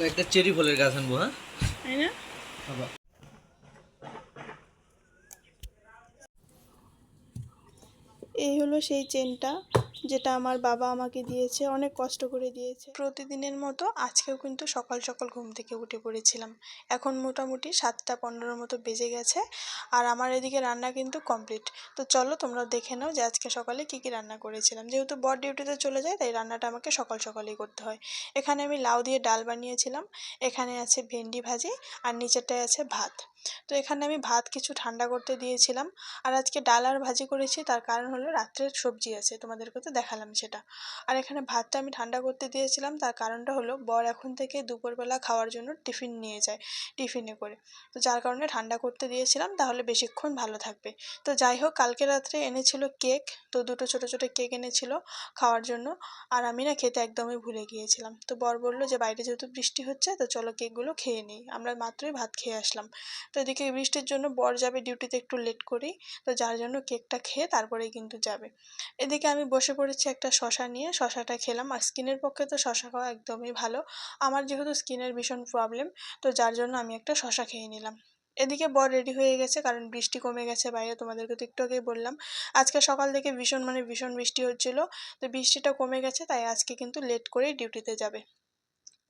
একটা চেরি ফলের গাছ আনব হ্যাঁ? তাই না? এই হলো সেই চেনটা। যেটা আমার বাবা আমাকে দিয়েছে, অনেক কষ্ট করে দিয়েছে। প্রতিদিনের মতো আজকেও কিন্তু সকাল সকাল ঘুম থেকে উঠে পড়েছিলাম। এখন মোটামুটি সাতটা পনেরোর মতো বেজে গেছে আর আমার এদিকে রান্না কিন্তু কমপ্লিট। তো চলো তোমরা দেখে নাও যে আজকে সকালে কি কি রান্না করেছিলাম। যেহেতু বর ডিউটিতে চলে যায়, তাই রান্নাটা আমাকে সকাল সকালেই করতে হয়। এখানে আমি লাউ দিয়ে ডাল বানিয়েছিলাম। এখানে আছে ভেন্ডি ভাজি আর নিচেরটায় আছে ভাত। তো এখানে আমি ভাত কিছু ঠান্ডা করতে দিয়েছিলাম। আর আজকে ডাল আর ভাজি করেছি, তার কারণ হলো রাত্রের সবজি আছে। তোমাদেরকে তো দেখালাম সেটা। আর এখানে ভাতটা আমি ঠান্ডা করতে দিয়েছিলাম, তার কারণটা হলো বর এখন থেকে দুপুরবেলা খাওয়ার জন্য টিফিন নিয়ে যায়, টিফিনে করে। তো যার কারণে ঠান্ডা করতে দিয়েছিলাম, তাহলে বেশিক্ষণ ভালো থাকবে। তো যাই হোক, কালকে রাত্রে এনেছিল কেক, তো দুটো ছোটো ছোটো কেক এনেছিল খাওয়ার জন্য, আর আমি না খেতে একদমই ভুলে গিয়েছিলাম। তো বর বলল যে, বাইরে যেহেতু বৃষ্টি হচ্ছে, তো চলো কেকগুলো খেয়ে নিই। আমরা মাত্রই ভাত খেয়ে আসলাম। তো এদিকে বৃষ্টির জন্য বর যাবে ডিউটিতে একটু লেট করেই, তো যার জন্য কেকটা খেয়ে তারপরেই কিন্তু যাবে। এদিকে আমি বসে পড়েছি একটা শশা নিয়ে, শশাটা খেলাম। আর স্কিনের পক্ষে তো শশা খাওয়া একদমই ভালো। আমার যেহেতু স্কিনের ভীষণ প্রবলেম তো যার জন্য আমি একটা শশা খেয়ে নিলাম। এদিকে বর রেডি হয়ে গেছে, কারণ বৃষ্টি কমে গেছে বাইরে, তোমাদেরকে তো একটু আগেই বললাম। আজকে সকাল থেকে ভীষণ মানে ভীষণ বৃষ্টি হচ্ছিল, তো বৃষ্টিটা কমে গেছে, তাই আজকে কিন্তু লেট করেই ডিউটিতে যাবে।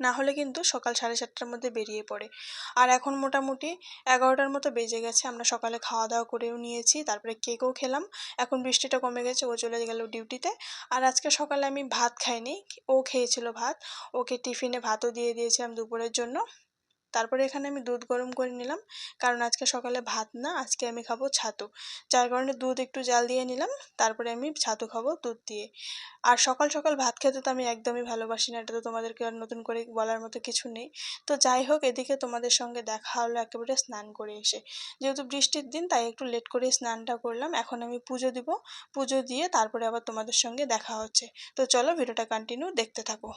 না হলে কিন্তু সকাল সাড়ে সাতটার মধ্যে বেরিয়ে পড়ে। আর এখন মোটামুটি এগারোটার মতো বেজে গেছে। আমরা সকালে খাওয়া দাওয়া করেও নিয়েছি, তারপরে কেকও খেলাম। এখন বৃষ্টিটা কমে গেছে, ও চলে গেল ডিউটিতে। আর আজকে সকালে আমি ভাত খাইনি, ও খেয়েছিল ভাত। ওকে টিফিনে ভাতও দিয়ে দিয়েছিলাম দুপুরের জন্য। তারপরে এখানে আমি দুধ গরম করে নিলাম। কারণ আজকে সকালে ভাত না, আজকে আমি খাব ছাতু। যার কারণে দুধ একটু জাল দিয়ে নিলাম, তারপরে আমি ছাতু খাব দুধ দিয়ে। আর সকাল সকাল ভাত খেতে তো আমি একদমই ভালোবাসি না, এটা তো তোমাদেরকে আর নতুন করে বলার মতো কিছু নেই। তো যাই হোক, এদিকে তোমাদের সঙ্গে দেখা হলো একেবারে স্নান করে এসে। যেহেতু বৃষ্টির দিন, তাই একটু লেট করে স্নানটা করলাম। এখন আমি পুজো দিব। পুজো দিয়ে তারপরে আবার তোমাদের সঙ্গে দেখা হচ্ছে। তো চলো, ভিডিওটা কন্টিনিউ দেখতে থাকো।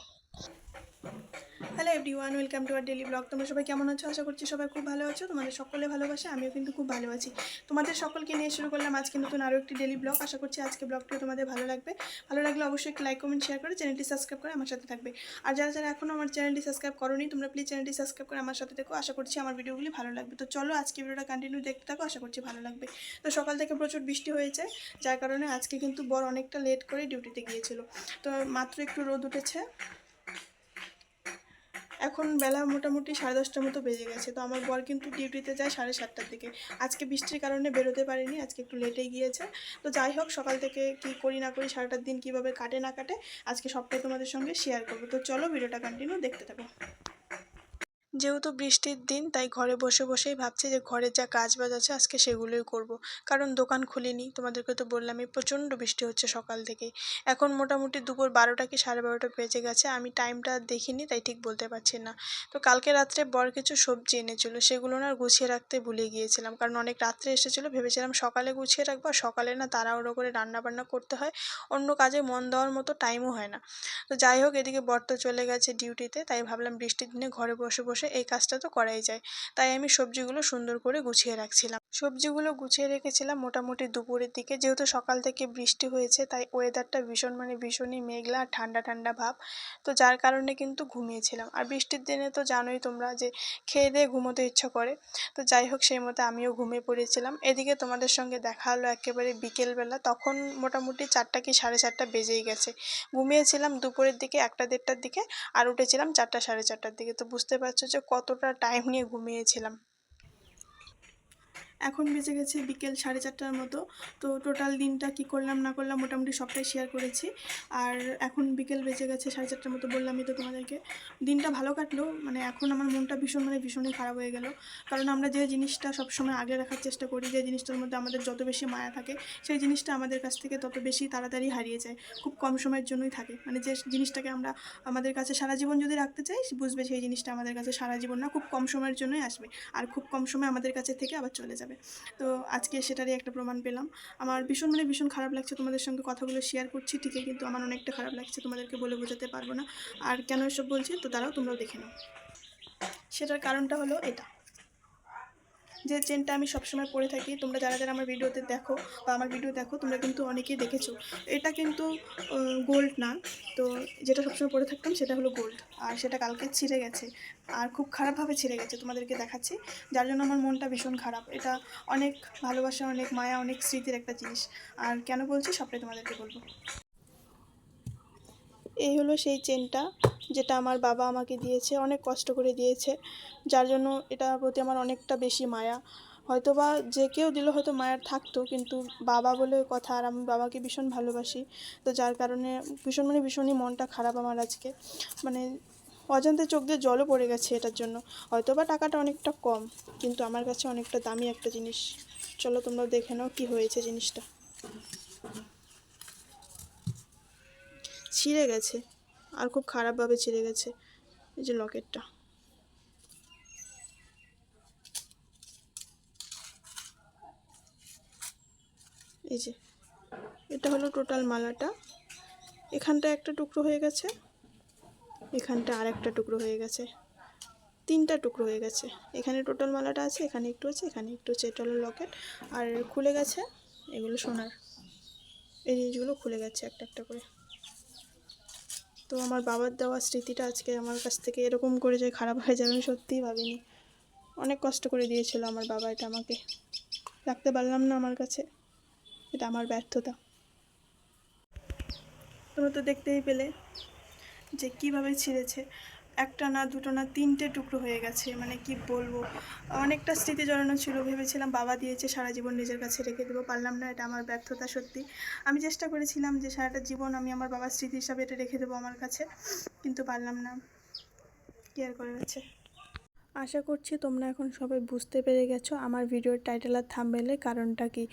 Hello everyone welcome to our daily blog তোমরা সবাই কেমন আছো? আশা করছি সবাই খুব ভালো আছো। তোমাদের সকলে ভালোবাসে, আমিও কিন্তু খুব ভালো আছি। তোমাদের সকলকে নিয়ে শুরু করলাম আজকে নতুন আরও একটি ডেলি ব্লগ আশা করছি আজকে ব্লগটিও তোমাদের ভালো লাগবে। ভালো লাগলে অবশ্যই একটি লাইক কমেন্ট শেয়ার করে চ্যানেলটি সাবস্ক্রাইব করে আমার সাথে থাকবে। আর যারা যারা এখনও আমার চ্যানেলটি সাবস্ক্রাইব করোনি, তোমরা প্লিজ চ্যানেলটি সাবস্ক্রাইব করে আমার সাথে দেখো আশা করছি আমার ভিডিওগুলি ভালো লাগবে। তো চলো আজকে ভিডিওটা কন্টিনিউ দেখতে থাকো, আশা করছি ভালো লাগবে। তো সকাল থেকে প্রচুর বৃষ্টি হয়েছে, যার কারণে আজকে কিন্তু বর অনেকটা লেট করে ডিউটিতে গিয়েছিল। তো মাত্র একটু রোদ উঠেছে। এখন বেলা মোটামুটি সাড়ে দশটার মতো বেজে গেছে। তো আমার বর কিন্তু ডিউটিতে যায় সাড়ে সাতটার দিকে। আজকে বৃষ্টির কারণে বেরোতে পারিনি, আজকে একটু লেটে গিয়েছে। তো যাই হোক, সকাল থেকে কি করি না করি, সারাটার দিন কীভাবে কাটে না কাটে, আজকে সবটাই তোমাদের সঙ্গে শেয়ার করব। তো চলো ভিডিওটা কন্টিনিউ দেখতে থাকো। যেহেতু বৃষ্টির দিন, তাই ঘরে বসে বসেই ভাবছি যে ঘরের যা কাজ বাজ আছে আজকে সেগুলোই করব। কারণ দোকান খুলিনি, তোমাদেরকে তো বললামই, প্রচণ্ড বৃষ্টি হচ্ছে সকাল থেকেই। এখন মোটামুটি দুপুর বারোটা কি সাড়ে বারোটা বেজে গেছে, আমি টাইমটা দেখিনি, তাই ঠিক বলতে পারছি না। তো কালকে রাত্রে বর কিছু সবজি এনেছিল, সেগুলো না গুছিয়ে রাখতে ভুলে গিয়েছিলাম। কারণ অনেক রাত্রে এসেছিল, ভেবেছিলাম সকালে গুছিয়ে রাখব, আর সকালে না তাড়াহুড়ো করে রান্না বান্না করতে হয়। অন্য কাজে মন দেওয়ার মতো টাইমও হয় না। তো যাই হোক, এদিকে বর তো চলে গেছে ডিউটিতে তাই ভাবলাম বৃষ্টির দিনে ঘরে বসে বসে এই কাজটা তো করাই যায়। তাই আমি সবজিগুলো সুন্দর করে গুছিয়ে রাখছিলাম। সবজিগুলো গুছিয়ে রেখেছিলাম মোটামুটি দুপুরের দিকে। যেহেতু সকাল থেকে বৃষ্টি হয়েছে, তাই ওয়েদারটা ভীষণ মানে ভীষণই মেঘলা আর ঠান্ডা ঠান্ডা ভাব। তো যার কারণে কিন্তু ঘুমিয়েছিলাম। আর বৃষ্টির দিনে তো জানোই তোমরা যে খেয়ে দিয়ে ঘুমোতে ইচ্ছা করে। তো যাই হোক, সেই মতো আমিও ঘুমিয়ে পড়েছিলাম। এদিকে তোমাদের সঙ্গে দেখা হলো একেবারে বিকেলবেলা। তখন মোটামুটি চারটা কি সাড়ে চারটা বেজেই গেছে। ঘুমিয়েছিলাম দুপুরের দিকে একটা দেড়টার দিকে, আর উঠেছিলাম চারটা সাড়ে চারটার দিকে। তো বুঝতে পারছ যে কতটা টাইম নিয়ে ঘুমিয়েছিলাম। এখন বেজে গেছে বিকেল সাড়ে চারটার মতো। তো টোটাল দিনটা কি করলাম, না করলাম মোটামুটি সবটাই শেয়ার করেছি। আর এখন বিকেল বেজে গেছে সাড়ে চারটার মতো বললামই তো তোমাদেরকে। দিনটা ভালো কাটলো মানে এখন আমার মনটা ভীষণ মানে ভীষণই খারাপ হয়ে গেল। কারণ আমরা যে জিনিসটা সবসময় আগে রাখার চেষ্টা করি, যে জিনিসটার মধ্যে আমাদের যত বেশি মায়া থাকে, সেই জিনিসটা আমাদের কাছ থেকে তত বেশি তাড়াতাড়ি হারিয়ে যায়, খুব কম সময়ের জন্যই থাকে। মানে যে জিনিসটাকে আমরা আমাদের কাছে সারা জীবন যদি রাখতে চাই বুঝবে সেই জিনিসটা আমাদের কাছে সারা জীবন না, খুব কম সময়ের জন্যই আসবে। আর খুব কম সময় আমাদের কাছে থেকে আবার চলে যাবে। তো আজকে সেটারই একটা প্রমাণ পেলাম। আমার ভীষণ মানে ভীষণ খারাপ লাগছে তোমাদের সঙ্গে কথাগুলো শেয়ার করছি, ঠিকই কিন্তু আমার অনেকটা খারাপ লাগছে, তোমাদেরকে বলে বোঝাতে পারব না। আর কেন এসব বলছি, তো তারাও তোমরাও দেখে নাও। সেটার কারণটা হলো এটা। যে চেনটা আমি সবসময় পরে থাকি, তোমরা যারা যারা আমার ভিডিওতে দেখো বা আমার ভিডিও দেখো, তোমরা কিন্তু অনেকেই দেখেছ। এটা কিন্তু গোল্ড না। তো যেটা সবসময় পরে থাকতাম সেটা হলো গোল্ড আর সেটা কালকে ছিঁড়ে গেছে। আর খুব খারাপভাবে ছিঁড়ে গেছে, তোমাদেরকে দেখাচ্ছি। যার জন্য আমার মনটা ভীষণ খারাপ। এটা অনেক ভালোবাসা, অনেক মায়া, অনেক স্মৃতির একটা জিনিস। আর কেন বলছি, সবটাই তোমাদেরকে বলব। এই হলো সেই চেনটা যেটা আমার বাবা আমাকে দিয়েছে, অনেক কষ্ট করে দিয়েছে। যার জন্য এটা প্রতি আমার অনেকটা বেশি মায়া। হয়তো বা যে কেউ দিলে হয়তো মায়ার থাকতো, কিন্তু বাবা বলে কথা আর আমি বাবাকে ভীষণ ভালোবাসি। তো যার কারণে ভীষণ মানে ভীষণই মনটা খারাপ আমার আজকে। মানে অজান্তে চোখ দিয়ে জলও পড়ে গেছে এটার জন্য। হয়তো বা টাকাটা অনেকটা কম, কিন্তু আমার কাছে অনেকটা দামি একটা জিনিস। চলো তোমরা দেখে নাও কী হয়েছে জিনিসটা। ছিঁড়ে গেছে। আর খুব খারাপভাবে ছিঁড়ে গেছে এই যে লকেটটা। এই যে, এটা হলো টোটাল মালাটা। এখানটা একটা টুকরো হয়ে গেছে, এখানটা আর একটা টুকরো হয়ে গেছে, তিনটা টুকরো হয়ে গেছে। এখানে টোটাল মালাটা আছে, এখানে একটু আছে, এখানে একটু আছে, এটা হলো লকেট। আর খুলে গেছে, এগুলো সোনার। এই জিনিসগুলো খুলে গেছে একটা একটা করে। তো আমার বাবার দেওয়া স্মৃতিটা আজকে আমার কাছ থেকে এরকম করে যে খারাপ হয়ে যাবে, আমি সত্যিই ভাবিনি। অনেক কষ্ট করে দিয়েছিল আমার বাবা এটা আমাকে। রাখতে পারলাম না আমার কাছে। এটা আমার ব্যর্থতা। তোমরা তো দেখতেই পেলে যে কীভাবে ছিঁড়েছে। একটা না, দুটো না, তিনটে টুকরো হয়ে গেছে মানে কি বলব? অনেকটা স্মৃতি জড়ানো ছিল, ভেবেছিলাম বাবা দিয়েছে, সারা জীবন নিজের কাছে রেখে দেবো, পারলাম না, এটা আমার ব্যর্থতা সত্যি। আমি চেষ্টা করেছিলাম যে সারাটা জীবন আমি আমার বাবার স্মৃতি হিসাবে এটা রেখে দেবো আমার কাছে, কিন্তু পারলাম না। কি আর গেছে আশা করছি তোমরা এখন সবাই বুঝতে পেরে গেছো আমার ভিডিওর টাইটেল আর থাম্বেলে কারণটা কি।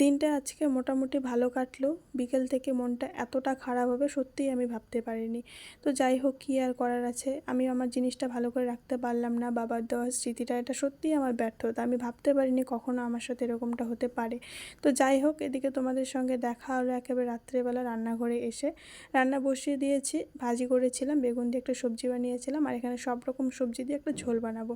দিনটা আজকে মোটামুটি ভালো কাটলো, বিকেল থেকে মনটা এতটা খারাপ হবে সত্যিই আমি ভাবতে পারিনি। তো যাই হোক, কী আর করার আছে? আমি আমার জিনিসটা ভালো করে রাখতে পারলাম না, বাবার দেওয়ার স্মৃতিটা, এটা সত্যিই আমার ব্যর্থতা। আমি ভাবতে পারিনি কখনো আমার সাথে এরকমটা হতে পারে। তো যাই হোক, এদিকে তোমাদের সঙ্গে দেখা হলো একেবারে রাত্রেবেলা রান্নাঘরে এসে। রান্না বসিয়ে দিয়েছি, ভাজি করেছিলাম, বেগুন দিয়ে একটা সবজি বানিয়েছিলাম, আর এখানে সব রকম সবজি দিয়ে একটা ঝোল বানাবো।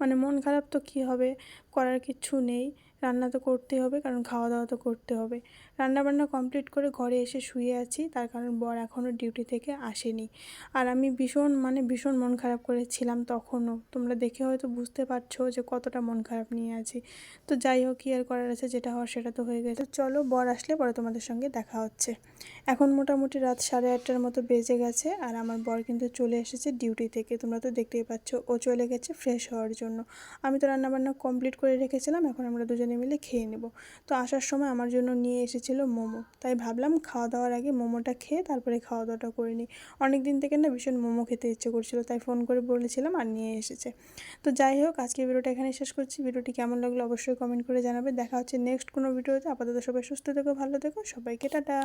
মানে মন খারাপ তো কী হবে? করার কিচ্ছু নেই। রান্না তো করতেই হবে, কারণ খাওয়া দাওয়া তো করতে হবে। রান্না বান্না কমপ্লিট করে ঘরে এসে শুয়ে আছি। তার কারণ বর এখনও ডিউটি থেকে আসেনি। আর আমি ভীষণ মানে ভীষণ মন খারাপ করেছিলাম তখনও। তোমরা দেখে হয়তো বুঝতে পারছ যে কতটা মন খারাপ নিয়ে আছি। তো যাই হোক, কী আর করার আছে, যেটা হওয়ার সেটা তো হয়ে গেছে। চলো, বর আসলে পরে তোমাদের সঙ্গে দেখা হচ্ছে। এখন মোটামুটি রাত সাড়ে আটটার মতো বেজে গেছে আর আমার বর কিন্তু চলে এসেছে ডিউটি থেকে। তোমরা তো দেখতেই পাচ্ছ, ও চলে গেছে ফ্রেশ হওয়ার জন্য। আমি তো রান্নাবান্না কমপ্লিট করে রেখেছিলাম, এখন আমরা দুজনে মিলে খেয়ে নেব। তো আসার সময় আমার জন্য নিয়ে এসেছিল মোমো। তাই ভাবলাম খাওয়া দাওয়ার আগে মোমোটা খেয়ে তারপরে খাওয়া দাওয়াটা করে নিই। অনেক দিন থেকে না ভীষণ মোমো খেতে ইচ্ছে করছিল, তাই ফোন করে বলেছিলাম আর নিয়ে এসেছে। তো যাই হোক আজকে ভিডিওটা এখানে শেষ করছি। ভিডিওটি কেমন লাগল অবশ্যই কমেন্ট করে জানাবে। দেখা হচ্ছে নেক্সট কোনো ভিডিওতে। আপাতত সবাই সুস্থ থেকো, ভালো থেকো। সবাইকে টাটা।